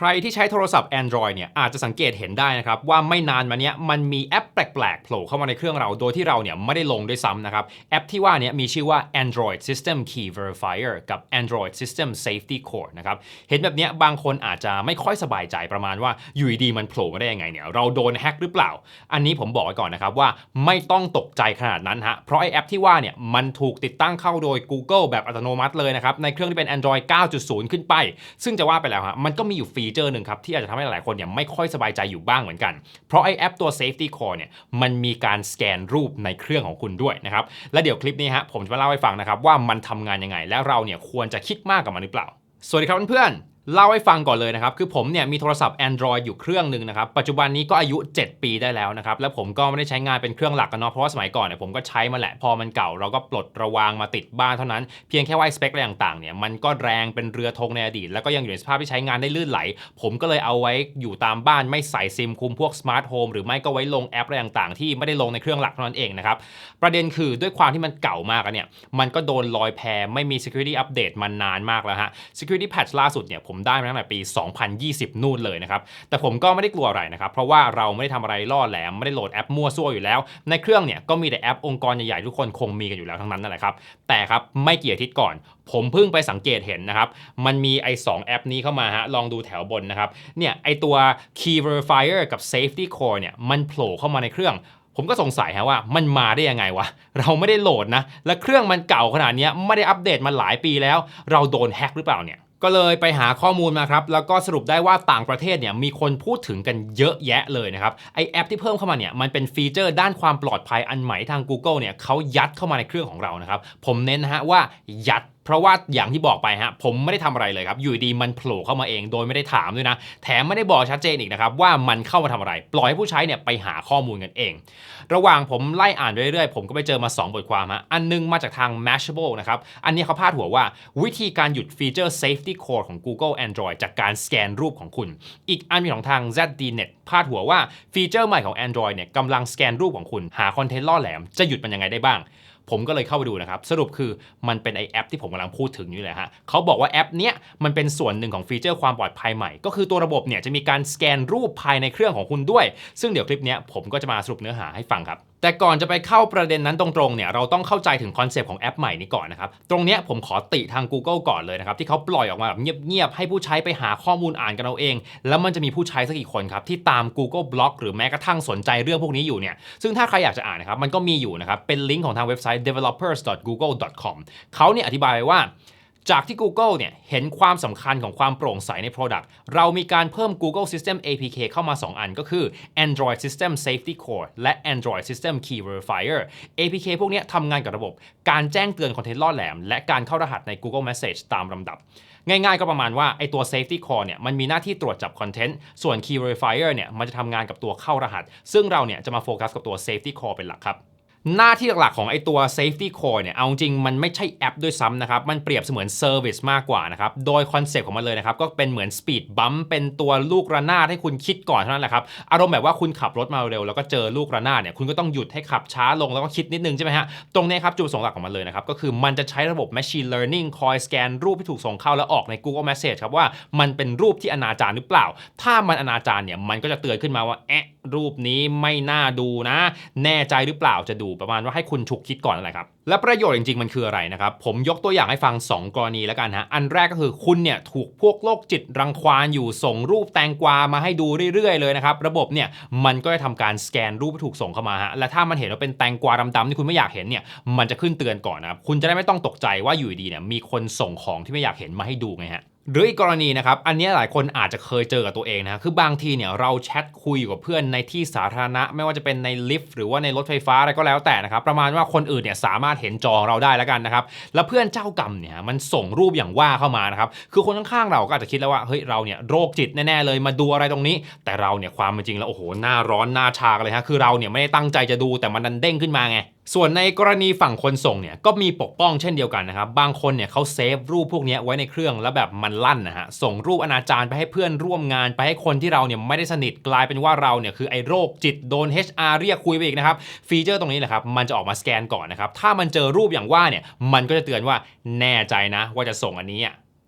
ใครที่ใช้โทรศัพท์ Android เนี่ยอาจจะสังเกตเห็นได้นะครับว่าไม่นานมาเนี้ยมันมีแอปแปลกๆโผล่เข้ามาในเครื่องเราโดยที่เราเนี่ยไม่ได้ลงด้วยซ้ำนะครับแอปที่ว่านี้มีชื่อว่า Android System Key Verifier กับ Android System Safety Core นะครับเห็นแบบนี้บางคนอาจจะไม่ค่อยสบายใจประมาณว่าอยู่ดีๆมันโผล่มาได้ยังไงเนี่ยเราโดนแฮ็กหรือเปล่า อันนี้ผมบอกไว้ก่อนนะครับว่าไม่ต้องตกใจขนาดนั้นฮะเพราะไอแอปที่ว่าเนี่ยมันถูกติดตั้งเข้าโดย Google แบบอัตโนมัติเลยนะครับในเครื่องที่เป็น Android 9.0 ขึ้นไป ซึ่งจะว่าไปแล้วฮะมันก็มีอยู่ฟีเจอร์หนึ่งครับที่อาจจะทำให้หลายคนเนี่ยไม่ค่อยสบายใจอยู่บ้างเหมือนกัน เพราะไอแอปตัว Safety Core เนี่ยมันมีการสแกนรูปในเครื่องของคุณด้วยนะครับและเดี๋ยวคลิปนี้ฮะผมจะมาเล่าให้ฟังนะครับว่ามันทำงานยังไง และเราเนี่ยควรจะคิดมากกับมันหรือเปล่า สวัสดีครับเพื่อนๆ เล่าให้ฟังก่อนเลยนะครับ คือผมเนี่ยมีโทรศัพท์ Android อยู่เครื่องหนึ่งนะครับ ปัจจุบันนี้ก็อายุ 7 ปีได้แล้วนะครับ และผมก็ไม่ได้ใช้งานเป็นเครื่องหลักกันเนาะ เพราะว่าสมัยก่อนเนี่ยผมก็ใช้มาแหละ พอมันเก่าเราก็ปลดระวางมาติดบ้านเท่านั้น เพียงแค่ว่าสเปคอะไรต่างๆเนี่ยมันก็แรงเป็นเรือธงในอดีต แล้วก็ยังอยู่ในสภาพที่ใช้งานได้ลื่นไหล ผมก็เลยเอาไว้อยู่ตามบ้านไม่ใส่ซิมคุมพวกสมาร์ทโฮมหรือไม่ก็ไว้ลงแอปอะไรต่างๆ ที่ไม่ได้ลงในเครื่องหลักเท่านั้นเองนะครับ ประเด็นคือด้วยความที่มันเก่ามากเนี่ย มันก็โดนลอยแพไม่มี security update มานานมากแล้วฮะ security patch ล่าสุดเนี่ยผมได้มาตั้งแต่ปี 2020 นู่นเลยนะครับ แต่ผมก็ไม่ได้กลัวอะไรนะครับ เพราะว่าเราไม่ได้ทำอะไรล่อแหลม ไม่ได้โหลดแอปมั่วซั่วอยู่แล้ว ในเครื่องเนี่ยก็มีแต่แอปองค์กรใหญ่ๆทุกคนคงมีกันอยู่แล้วทั้งนั้นนั่นแหละครับ แต่ครับไม่กี่อาทิตย์ก่อน ผมเพิ่งไปสังเกตเห็นนะครับ มันมีไอ้สแอปนี้เข้ามาฮะ ลองดูแถวบนนะครับ เนี่ยไอ้ตัว Key Verifier กับ Safety Core เนี่ยมันโผล่เข้ามาในเครื่องผมก็สงสัยฮะว่ามันมาได้ยังไงวะ เราไม่ได้โหลดนะ และเครื่องมันเก่าขนาดนี้ไม่ได้อัปเดตมาหลายปีแล้ว เราโดนแฮ็กหรือเปล่าเนี่ย ก็เลยไปหาข้อมูลมาครับ แล้วก็สรุปได้ว่าต่างประเทศเนี่ยมีคนพูดถึงกันเยอะแยะเลยนะครับ ไอแอปที่เพิ่มเข้ามาเนี่ยมันเป็นฟีเจอร์ด้านความปลอดภัยอันใหม่ทาง Google เนี่ยเขายัดเข้ามาในเครื่องของเรานะครับ ผมเน้นนะฮะว่ายัด เพราะว่าอย่างที่บอกไปฮะผมไม่ได้ทำอะไรเลยครับอยู่ดีมันโผล่เข้ามาเองโดยไม่ได้ถามด้วยนะ แถมไม่ได้บอกชัดเจนอีกนะครับว่ามันเข้ามาทำอะไร ปล่อยให้ผู้ใช้เนี่ยไปหาข้อมูลกันเอง ระหว่างผมไล่อ่านเรื่อยๆ ผมก็ไปเจอมา 2 บทความฮะอันนึงมาจากทาง Mashable นะครับอันนี้เขาพาดหัวว่าวิธีการหยุดฟีเจอร์ Safety Core ของ Google Android จากการสแกนรูปของคุณ อีกอันมีของทาง ZDNet พาดหัวว่าฟีเจอร์ใหม่ของ Android เนี่ยกำลังสแกนรูปของคุณหาคอนเทนต์ล่อแหลมจะหยุดมันยังไงได้บ้าง ผมก็เลยเข้าไปดูนะครับ สรุปคือมันเป็นไอแอปที่ผมกำลังพูดถึงนี่แหละฮะเขาบอกว่าแอปเนี้ยมันเป็นส่วนหนึ่งของฟีเจอร์ความปลอดภัยใหม่ ก็คือตัวระบบเนี่ยจะมีการสแกนรูปภายในเครื่องของคุณด้วย ซึ่งเดี๋ยวคลิปนี้ผมก็จะมาสรุปเนื้อหาให้ฟังครับแต่ก่อนจะไปเข้าประเด็นนั้นตรงๆเนี่ยเราต้องเข้าใจถึงคอนเซปต์ของแอปใหม่นี้ก่อนนะครับ ตรงนี้ผมขอติทาง Google ก่อนเลยนะครับ ที่เขาปล่อยออกมาแบบเงียบๆ ให้ผู้ใช้ไปหาข้อมูลอ่านกันเอาเอง แล้วมันจะมีผู้ใช้สักกี่คนครับ ที่ตาม Google Blog หรือแม้กระทั่งสนใจเรื่องพวกนี้อยู่เนี่ยซึ่งถ้าใครอยากจะอ่านนะครับมันก็มีอยู่นะครับเป็นลิงก์ของทางเว็บไซต์ developers google.com เขาเนี่ยอธิบายว่า จากที่ Google เนี่ยเห็นความสำคัญของความโปร่งใสใน Product เรามีการเพิ่ม Google System APK เข้ามา 2 อันก็คือ Android System Safety Core และ Android System Key Verifier APK พวกนี้ทำงานกับระบบ การแจ้งเตือนคอนเทนต์ล่อแหลม และการเข้ารหัสใน Google Message ตามลำดับ ง่ายๆ ก็ประมาณว่าไอตัว Safety Core เนี่ยมันมีหน้าที่ตรวจจับคอนเทนต์ ส่วน Key Verifier เนี่ยมันจะทำงานกับตัวเข้ารหัส ซึ่งเราเนี่ยจะมาโฟกัสกับตัว Safety Core เป็นหลักครับ หน้าที่หลักๆของไอตัว Safety Core เนี่ย เอาจริงมันไม่ใช่แอปด้วยซ้ำนะครับ มันเปรียบเสมือนเซอร์วิสมากกว่านะครับ โดยคอนเซ็ปต์ของมันเลยนะครับ ก็เป็นเหมือนสปีดบัมเป็นตัวลูกระนาดให้คุณคิดก่อนเท่านั้นแหละครับ อารมณ์แบบว่าคุณขับรถมาเร็วแล้วก็เจอลูกระนาดเนี่ย คุณก็ต้องหยุดให้ขับช้าลงแล้วก็คิดนิดนึงใช่ไหมฮะ ตรงนี้ครับจุดประสงค์หลักของมันเลยนะครับ ก็คือมันจะใช้ระบบ machine learning คอยสแกนรูปที่ถูกส่งเข้าแล้วออกใน Google Message ครับว่ามันเป็นรูปที่อนาจารหรือเปล่า ถ้ามันอนาจารเนี่ยมันก็จะเตือนขึ้นมาว่าแอะรูปนี้ไม่น่าดูนะ แน่ใจหรือเปล่าจะดูประมาณว่าให้คุณฉุกคิดก่อนอะไรครับ และประโยชน์จริงๆมันคืออะไรนะครับ ผมยกตัวอย่างให้ฟัง 2 กรณีแล้วกันฮะ อันแรกก็คือคุณเนี่ยถูกพวกโรคจิตรังควานอยู่ส่งรูปแตงกวามาให้ดูเรื่อยๆเลยนะครับ ระบบเนี่ยมันก็จะทำการสแกนรูปที่ถูกส่งเข้ามาฮะ และถ้ามันเห็นว่าเป็นแตงกวาดำๆที่คุณไม่อยากเห็นเนี่ย มันจะขึ้นเตือนก่อนนะครับ คุณจะได้ไม่ต้องตกใจว่าอยู่ดีเนี่ยมีคนส่งของที่ไม่อยากเห็นมาให้ดูไงฮะ หรืออีกกรณีนะครับ อันนี้หลายคนอาจจะเคยเจอกับตัวเองนะ คือบางทีเนี่ยเราแชทคุยกับเพื่อนในที่สาธารณะ ไม่ว่าจะเป็นในลิฟต์หรือว่าในรถไฟฟ้าอะไรก็แล้วแต่นะครับ ประมาณว่าคนอื่นเนี่ยสามารถเห็นจอเราได้แล้วกันนะครับ แล้วเพื่อนเจ้ากรรมเนี่ยมันส่งรูปอย่างว่าเข้ามานะครับ คือคนข้างๆเราก็อาจจะคิดแล้วว่า เฮ้ยเราเนี่ยโรคจิตแน่ๆเลยมาดูอะไรตรงนี้ แต่เราเนี่ยความเป็นจริงแล้วโอ้โหหน้าร้อนหน้าชาเลยฮะ คือเราเนี่ยไม่ได้ตั้งใจจะดูแต่มันดันเด้งขึ้นมาไง ส่วนในกรณีฝั่งคนส่งเนี่ยก็มีปกป้องเช่นเดียวกันนะครับบางคนเนี่ยเขาเซฟรูปพวกนี้ไว้ในเครื่องแล้วแบบมันลั่นนะฮะส่งรูปอนาจารไปให้เพื่อนร่วมงานไปให้คนที่เราเนี่ยไม่ได้สนิทกลายเป็นว่าเราเนี่ยคือไอ้โรคจิตโดน HR เรียกคุยไปอีกนะครับฟีเจอร์ตรงนี้แหละครับมันจะออกมาสแกนก่อนนะครับถ้ามันเจอรูปอย่างว่าเนี่ยมันก็จะเตือนว่าแน่ใจนะว่าจะส่งอันนี้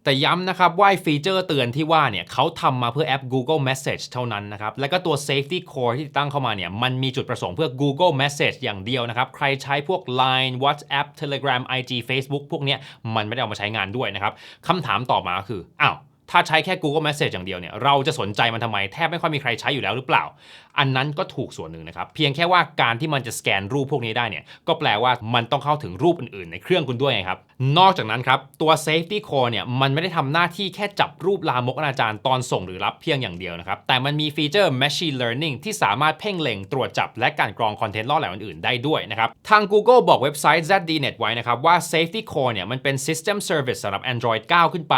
แต่ย้ำนะครับว่าฟีเจอร์เตือนที่ว่าเนี่ยเขาทำมาเพื่อแอป Google Message เท่านั้นนะครับ แล้วก็ตัว Safety Core ที่ติดตั้งเข้ามาเนี่ยมันมีจุดประสงค์เพื่อ Google Message อย่างเดียวนะครับ ใครใช้พวก Line WhatsApp Telegram IG Facebook พวกเนี้ยมันไม่ได้เอามาใช้งานด้วยนะครับคำถามต่อมาคืออ้าว ถ้าใช้แค่ Google Message อย่างเดียวเนี่ยเราจะสนใจมันทำไมแทบไม่ค่อยมีใครใช้อยู่แล้วหรือเปล่า อันนั้นก็ถูกส่วนหนึ่งนะครับ เพียงแค่ว่าการที่มันจะสแกนรูปพวกนี้ได้เนี่ยก็แปลว่ามันต้องเข้าถึงรูปอื่นๆ ในเครื่องคุณด้วยไงครับ นอกจากนั้นครับ ตัว Safety Core เนี่ยมันไม่ได้ทำหน้าที่แค่จับรูปลามกอนาจารตอนส่งหรือรับเพียงอย่างเดียวนะครับแต่มันมีฟีเจอร์ Machine Learning ที่สามารถเพ่งเล็งตรวจจับและการกรองคอนเทนต์ล่อแหลมอื่นๆได้ด้วยนะครับทาง Google บอกเว็บไซต์ ZDNet ไว้นะครับว่า Safety Core เนี่ยมันเป็น System Service สำหรับ Android 9 ขึ้นไป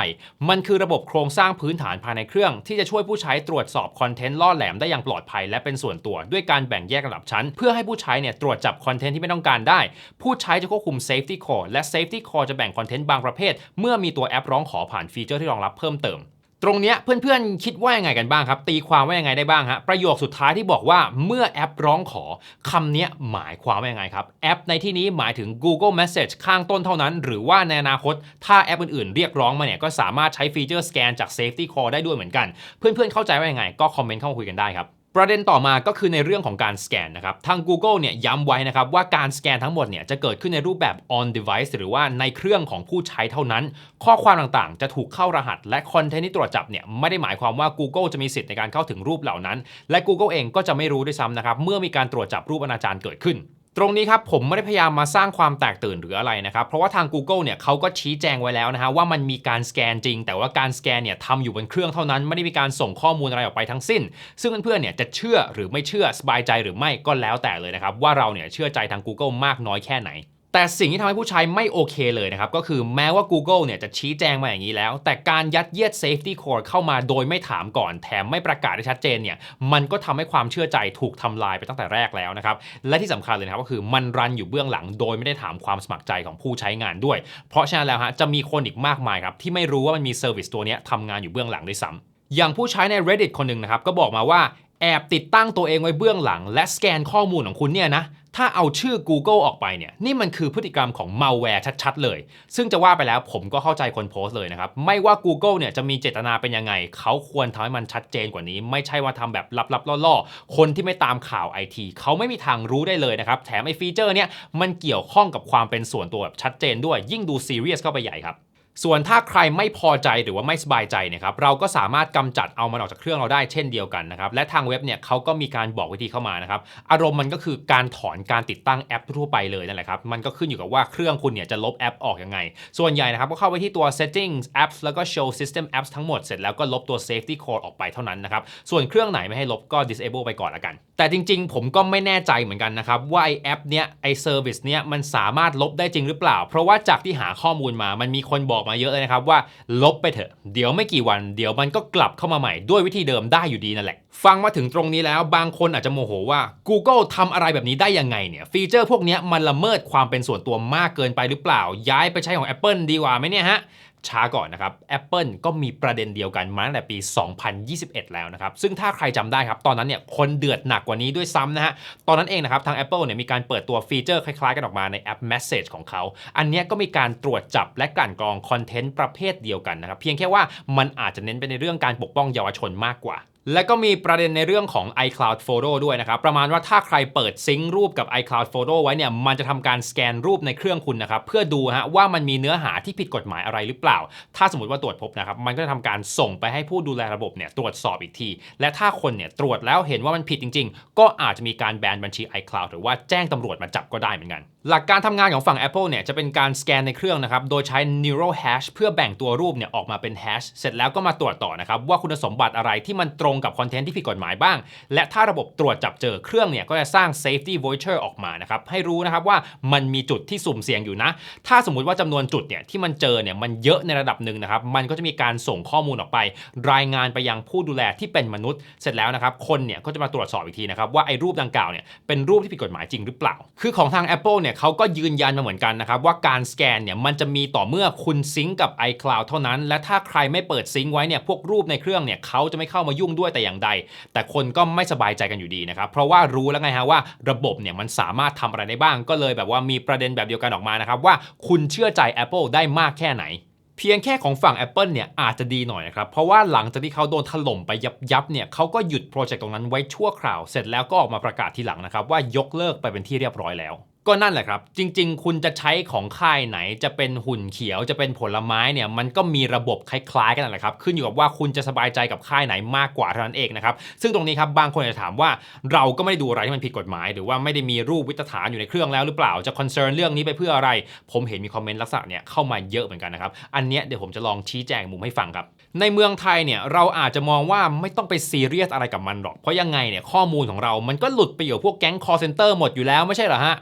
มันคือระบบโครงสร้างพื้นฐานภายในเครื่อง ที่จะช่วยผู้ใช้ตรวจสอบคอนเทนต์ล่อแหลมได้อย่างปลอดภัยและเป็นส่วนตัวด้วยการแบ่งแยกระดับชั้น เพื่อให้ผู้ใช้เนี่ยตรวจจับคอนเทนต์ที่ไม่ต้องการได้ ผู้ใช้จะควบคุม Safety Core และ Safety Core จะแบ่งคอนเทนต์บางประเภท เมื่อมีตัวแอปร้องขอผ่านฟีเจอร์ที่รองรับเพิ่มเติม ตรงเนี้ยเพื่อนๆคิดว่ายังไงกันบ้างครับ ตีความว่ายังไงได้บ้างฮะประโยคสุดท้ายที่บอกว่าเมื่อแอปร้องขอคำนี้หมายความว่ายังไงครับ แอปในที่นี้หมายถึง Google Message ข้างต้นเท่านั้น หรือว่าในอนาคต ถ้าแอปอื่นๆ เรียกร้องมาเนี่ยก็สามารถใช้ฟีเจอร์สแกนจาก Safety Call ได้ด้วยเหมือนกัน เพื่อนๆเข้าใจว่ายังไง ก็คอมเมนต์เข้ามาคุยกันได้ครับ ประเด็นต่อมาก็คือในเรื่องของการสแกนนะครับ ทาง Google เนี่ยย้ำไว้นะครับว่าการสแกนทั้งหมดเนี่ยจะเกิดขึ้นในรูปแบบ on device หรือว่าในเครื่องของผู้ใช้เท่านั้น ข้อความต่างๆ จะถูกเข้ารหัส และคอนเทนต์ที่ตรวจจับเนี่ยไม่ได้หมายความว่า Google จะมีสิทธิ์ในการเข้าถึงรูปเหล่านั้น และ Google เองก็จะไม่รู้ด้วยซ้ำนะครับเมื่อมีการตรวจจับรูปอนาจารเกิดขึ้น ตรงนี้ครับผมไม่ได้พยายามมาสร้างความแตกตื่นหรืออะไรนะครับ เพราะว่าทาง Google เนี่ยเขาก็ชี้แจงไว้แล้วนะฮะว่ามันมีการสแกนจริง แต่ว่าการสแกนเนี่ยทำอยู่บนเครื่องเท่านั้นไม่ได้มีการส่งข้อมูลอะไรออกไปทั้งสิ้น ซึ่งเพื่อนๆเนี่ยจะเชื่อหรือไม่เชื่อสบายใจหรือไม่ก็แล้วแต่เลยนะครับว่าเราเนี่ยเชื่อใจทาง Google มากน้อยแค่ไหน แต่สิ่งที่ทำให้ผู้ใช้ไม่โอเคเลยนะครับ ก็คือแม้ว่า Google เนี่ยจะชี้แจงมาอย่างนี้แล้ว แต่การยัดเยียด Safety Core เข้ามาโดยไม่ถามก่อน แถมไม่ประกาศได้ชัดเจนเนี่ยมันก็ทำให้ความเชื่อใจถูกทำลายไปตั้งแต่แรกแล้วนะครับ และที่สำคัญเลยนะครับก็คือมันรันอยู่เบื้องหลังโดยไม่ได้ถามความสมัครใจของผู้ใช้งานด้วย เพราะฉะนั้นแล้วฮะจะมีคนอีกมากมายครับที่ไม่รู้ว่ามันมีเซอร์วิสตัวนี้ทำงานอยู่เบื้องหลังด้วยซ้ำอย่างผู้ใช้ใน Reddit คนหนึ่งนะครับก็บอกมาว่า แอบติดตั้งตัวเองไว้เบื้องหลัง และสแกนข้อมูลของคุณเนี่ยนะถ้าเอาชื่อ Google ออกไปเนี่ยนี่มันคือพฤติกรรมของ malware ชัดๆ เลย ซึ่งจะว่าไปแล้วผมก็เข้าใจคนโพสต์เลยนะครับ ไม่ว่า Google เนี่ยจะมีเจตนาเป็นยังไง เขาควรทำให้มันชัดเจนกว่านี้ ไม่ใช่ว่าทำแบบลับๆล่อๆ คนที่ไม่ตามข่าวไอทีเขาไม่มีทางรู้ได้เลยนะครับ แถมไอฟีเจอร์เนี่ยมันเกี่ยวข้องกับความเป็นส่วนตัวแบบชัดเจนด้วยยิ่งดูซีเรียสเข้าไปใหญ่ครับ ส่วนถ้าใครไม่พอใจหรือว่าไม่สบายใจเนี่ยครับเราก็สามารถกำจัดเอามันออกจากเครื่องเราได้เช่นเดียวกันนะครับและทางเว็บเนี่ยเขาก็มีการบอกวิธีเข้ามานะครับอารมณ์มันก็คือการถอนการติดตั้งแอปทั่วไปเลยนั่นแหละครับมันก็ขึ้นอยู่กับว่าเครื่องคุณเนี่ยจะลบแอปออกยังไง ส่วนใหญ่นะครับก็เข้าไปที่ตัว settings apps แล้วก็ show system apps ทั้งหมดเสร็จแล้วก็ลบตัว safety code ออกไปเท่านั้นนะครับส่วนเครื่องไหนไม่ให้ลบก็ disable ไปก่อนละกัน แต่จริง ๆ ผมก็ไม่แน่ใจเหมือนกันนะครับว่าไอแอปเนี้ยไอเซอร์วิสเนี้ยมันสามารถลบได้จริงหรือเปล่า เพราะว่าจากที่หาข้อมูลมามันมีคนบอกมาเยอะเลยนะครับว่าลบไปเถอะ เดี๋ยวไม่กี่วัน เดี๋ยวมันก็กลับเข้ามาใหม่ด้วยวิธีเดิมได้อยู่ดีนั่นแหละ ฟังมาถึงตรงนี้แล้วบางคนอาจจะโมโหว่า Google ทำอะไรแบบนี้ได้ยังไงเนี่ย ฟีเจอร์พวกนี้มันละเมิดความเป็นส่วนตัวมากเกินไปหรือเปล่า ย้ายไปใช้ของ Apple ดีกว่าไหมเนี่ยฮะ ช้าก่อนนะครับ Apple ก็มีประเด็นเดียวกันมาตั้งแต่ปี 2021 แล้วนะครับ ซึ่งถ้าใครจำได้ครับ ตอนนั้นเนี่ยคนเดือดหนักกว่านี้ด้วยซ้ำนะฮะ ตอนนั้นเองนะครับ ทาง Apple เนี่ยมีการเปิดตัวฟีเจอร์คล้ายๆ กันออกมาในแอป Message ของเขา อันนี้ก็มีการตรวจจับและกลั่นกรองคอนเทนต์ประเภทเดียวกันนะครับ เพียงแค่ว่ามันอาจจะเน้นไปในเรื่องการปกป้องเยาวชนมากกว่า และก็มีประเด็นในเรื่องของ iCloud Photo ด้วยนะครับ ประมาณว่าถ้าใครเปิดซิงค์รูปกับ iCloud Photo ไว้เนี่ย มันจะทำการสแกนรูปในเครื่องคุณนะครับ เพื่อดูฮะว่ามันมีเนื้อหาที่ผิดกฎหมายอะไรหรือเปล่า ถ้าสมมติว่าตรวจพบนะครับ มันก็จะทำการส่งไปให้ผู้ดูแลระบบเนี่ยตรวจสอบอีกที และถ้าคนเนี่ยตรวจแล้วเห็นว่ามันผิดจริง ๆ ก็อาจจะมีการแบนบัญชี iCloud หรือว่าแจ้งตำรวจมาจับก็ได้เหมือนกันหลักการทำงานของฝั่ง Apple เนี่ยจะเป็นการสแกนในเครื่องนะครับ โดยใช้ neural hash เพื่อแบ่งตัวรูปเนี่ยออกมาเป็น hash เสร็จแล้วก็มาตรวจต่อนะครับว่าคุณสมบัติอะไรที่มันตรงกับคอนเทนต์ที่ผิดกฎหมายบ้าง และถ้าระบบตรวจจับเจอเครื่องเนี่ยก็จะสร้าง safety voucher ออกมานะครับให้รู้นะครับว่ามันมีจุดที่สุ่มเสี่ยงอยู่นะ ถ้าสมมุติว่าจำนวนจุดเนี่ยที่มันเจอเนี่ยมันเยอะในระดับหนึ่งนะครับมันก็จะมีการส่งข้อมูลออกไป รายงานไปยังผู้ดูแลที่เป็นมนุษย์ เสร็จแล้วนะครับคนเนี่ยก็จะมาตรวจสอบอีกทีนะครับว่าไอ้รูปดังกล่าวเนี่ยเป็นรูปที่ผิดกฎหมายจริงหรือเปล่า คือของทาง Apple เนี่ยเขาก็ยืนยันมาเหมือนกันนะครับว่าการสแกนเนี่ยมันจะมีต่อเมื่อคุณซิงกับ iCloud เท่านั้น และถ้าใครไม่เปิดซิงไว้เนี่ยพวกรูปในเครื่องเนี่ยเขาจะไม่เข้ามายุ่งด้วยแต่อย่างใด แต่คนก็ไม่สบายใจกันอยู่ดีนะครับ เพราะว่ารู้แล้วไงฮะว่าระบบเนี่ยมันสามารถทำอะไรได้บ้าง ก็เลยแบบว่ามีประเด็นแบบเดียวกันออกมานะครับว่าคุณเชื่อใจ Apple ได้มากแค่ไหนเพียงแค่ของฝั่ง Apple เนี่ยอาจจะดีหน่อยนะครับ เพราะว่าหลังจากที่เขาโดนถล่มไปยับยับเนี่ยเขาก็หยุดโปรเจกต์ตรงนั้นไว้ชั่วคราว เสร็จแล้วก็ออกมาประกาศทีหลังนะครับว่ายกเลิกไปเป็นที่เรียบร้อยแล้ว ก็นั่นแหละครับ จริง ๆ คุณจะใช้ของค่ายไหน จะเป็นหุ่นเขียวจะเป็นผลไม้เนี่ยมันก็มีระบบคล้ายๆ กันแหละครับ ขึ้นอยู่กับว่าคุณจะสบายใจกับค่ายไหนมากกว่าเท่านั้นเองนะครับซึ่งตรงนี้ครับบางคนจะถามว่าเราก็ไม่ได้ดูอะไรที่มันผิดกฎหมาย หรือว่าไม่ได้มีรูปวิตฐานอยู่ในเครื่องแล้วหรือเปล่าจะคอนเซิร์นเรื่องนี้ไปเพื่ออะไร ผมเห็นมีคอมเมนต์ลักษณะเนี่ยเข้ามาเยอะเหมือนกันนะครับอันเนี้ยเดี๋ยวผมจะลองชี้แจงมุมให้ฟังครับในเมืองไทยเนี่ยเราอาจจะมองว่าไม่ต้องไปซีเรียสอะไรกับมันหรอกเพราะยังไงเนี่ยข้อมูลของเรามันก็หลุดไปอยู่พวกแก๊ง call center หมดอยู่แล้วไม่ใช่เหรอฮะ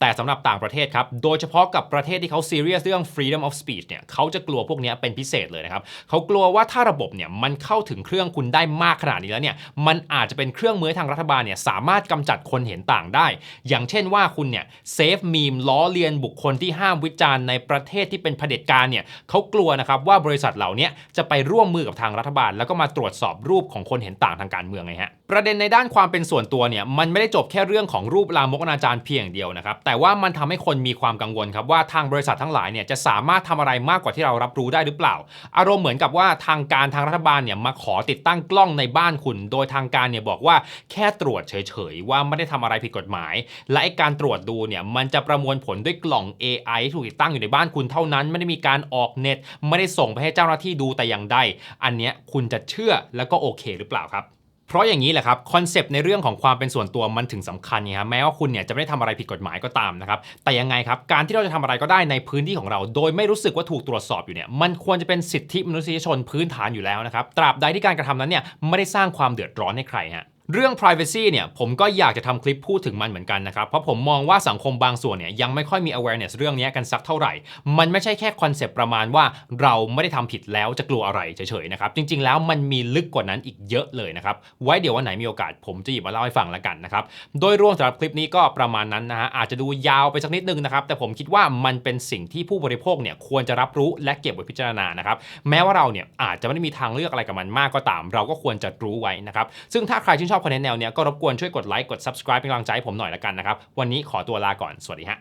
แต่สำหรับต่างประเทศครับ โดยเฉพาะกับประเทศที่เขาซีเรียสเรื่อง freedom of speech เนี่ยเขาจะกลัวพวกนี้เป็นพิเศษเลยนะครับเขากลัวว่าถ้าระบบเนี่ยมันเข้าถึงเครื่องคุณได้มากขนาดนี้แล้วเนี่ยมันอาจจะเป็นเครื่องมือทางรัฐบาลเนี่ยสามารถกำจัดคนเห็นต่างได้ อย่างเช่นว่าคุณเนี่ยเซฟมีมล้อเลียนบุคคลที่ห้ามวิจารณ์ในประเทศที่เป็นเผด็จการเนี่ยเขากลัวนะครับว่าบริษัทเหล่านี้จะไปร่วมมือกับทางรัฐบาล แล้วก็มาตรวจสอบรูปของคนเห็นต่างทางการเมืองไงฮะประเด็นในด้านความเป็นส่วนตัวเนี่ยมันไม่ได้จบแค่เรื่องของรูปลามกอนาจารเพียงอย่างเดียวนะครับแต่ว่ามันทำให้คนมีความกังวลครับว่าทางบริษัททั้งหลายเนี่ยจะสามารถทำอะไรมากกว่าที่เรารับรู้ได้หรือเปล่า อารมณ์เหมือนกับว่าทางการทางรัฐบาลเนี่ยมาขอติดตั้งกล้องในบ้านคุณ โดยทางการเนี่ยบอกว่าแค่ตรวจเฉยๆว่าไม่ได้ทำอะไรผิดกฎหมาย และไอการตรวจดูเนี่ยมันจะประมวลผลด้วยกล่อง AI ที่ถูกติดตั้งอยู่ในบ้านคุณเท่านั้น ไม่ได้มีการออกเน็ต ไม่ได้ส่งไปให้เจ้าหน้าที่ดูแต่อย่างใดอันเนี้ยคุณจะเชื่อแล้วก็โอเคหรือเปล่าครับ เพราะอย่างนี้แหละครับคอนเซปต์ในเรื่องของความเป็นส่วนตัวมันถึงสำคัญนะครับแม้ว่าคุณเนี่ยจะไม่ได้ทำอะไรผิดกฎหมายก็ตามนะครับแต่ยังไงครับการที่เราจะทำอะไรก็ได้ในพื้นที่ของเรา โดยไม่รู้สึกว่าถูกตรวจสอบอยู่เนี่ยมันควรจะเป็นสิทธิมนุษยชนพื้นฐานอยู่แล้วนะครับตราบใดที่การกระทำนั้นเนี่ยไม่ได้สร้างความเดือดร้อนให้ใครฮะ เรื่อง privacy เนี่ยผมก็อยากจะทำคลิปพูดถึงมันเหมือนกันนะครับ เพราะผมมองว่าสังคมบางส่วนเนี่ยยังไม่ค่อยมี awareness เรื่องนี้กันสักเท่าไหร่ มันไม่ใช่แค่คอนเซปต์ประมาณว่าเราไม่ได้ทำผิดแล้วจะกลัวอะไรเฉยๆนะครับ จริงๆ แล้วมันมีลึกกว่านั้นอีกเยอะเลยนะครับ ไว้เดี๋ยววันไหนมีโอกาสผมจะหยิบมาเล่าให้ฟังละกันนะครับ โดยรวมสำหรับคลิปนี้ก็ประมาณนั้นนะฮะอาจจะดูยาวไปสักนิดนึงนะครับแต่ผมคิดว่ามันเป็นสิ่งที่ผู้บริโภคเนี่ยควรจะรับรู้และเก็บไว้พิจารณานะครับแม้ว่าเราเนี่ยอาจจะไม่ได้มีทางเลือกอะไรกับมันมากก็ตาม เราก็ควรจะรู้ไว้นะครับซึ่งถ้าใครชื่นชอบคอนเทนต์แนวเนี้ยก็รบกวนช่วยกดไลค์กด subscribe เป็นกำลังใจให้ผมหน่อยละกันนะครับ วันนี้ขอตัวลาก่อน สวัสดีฮะ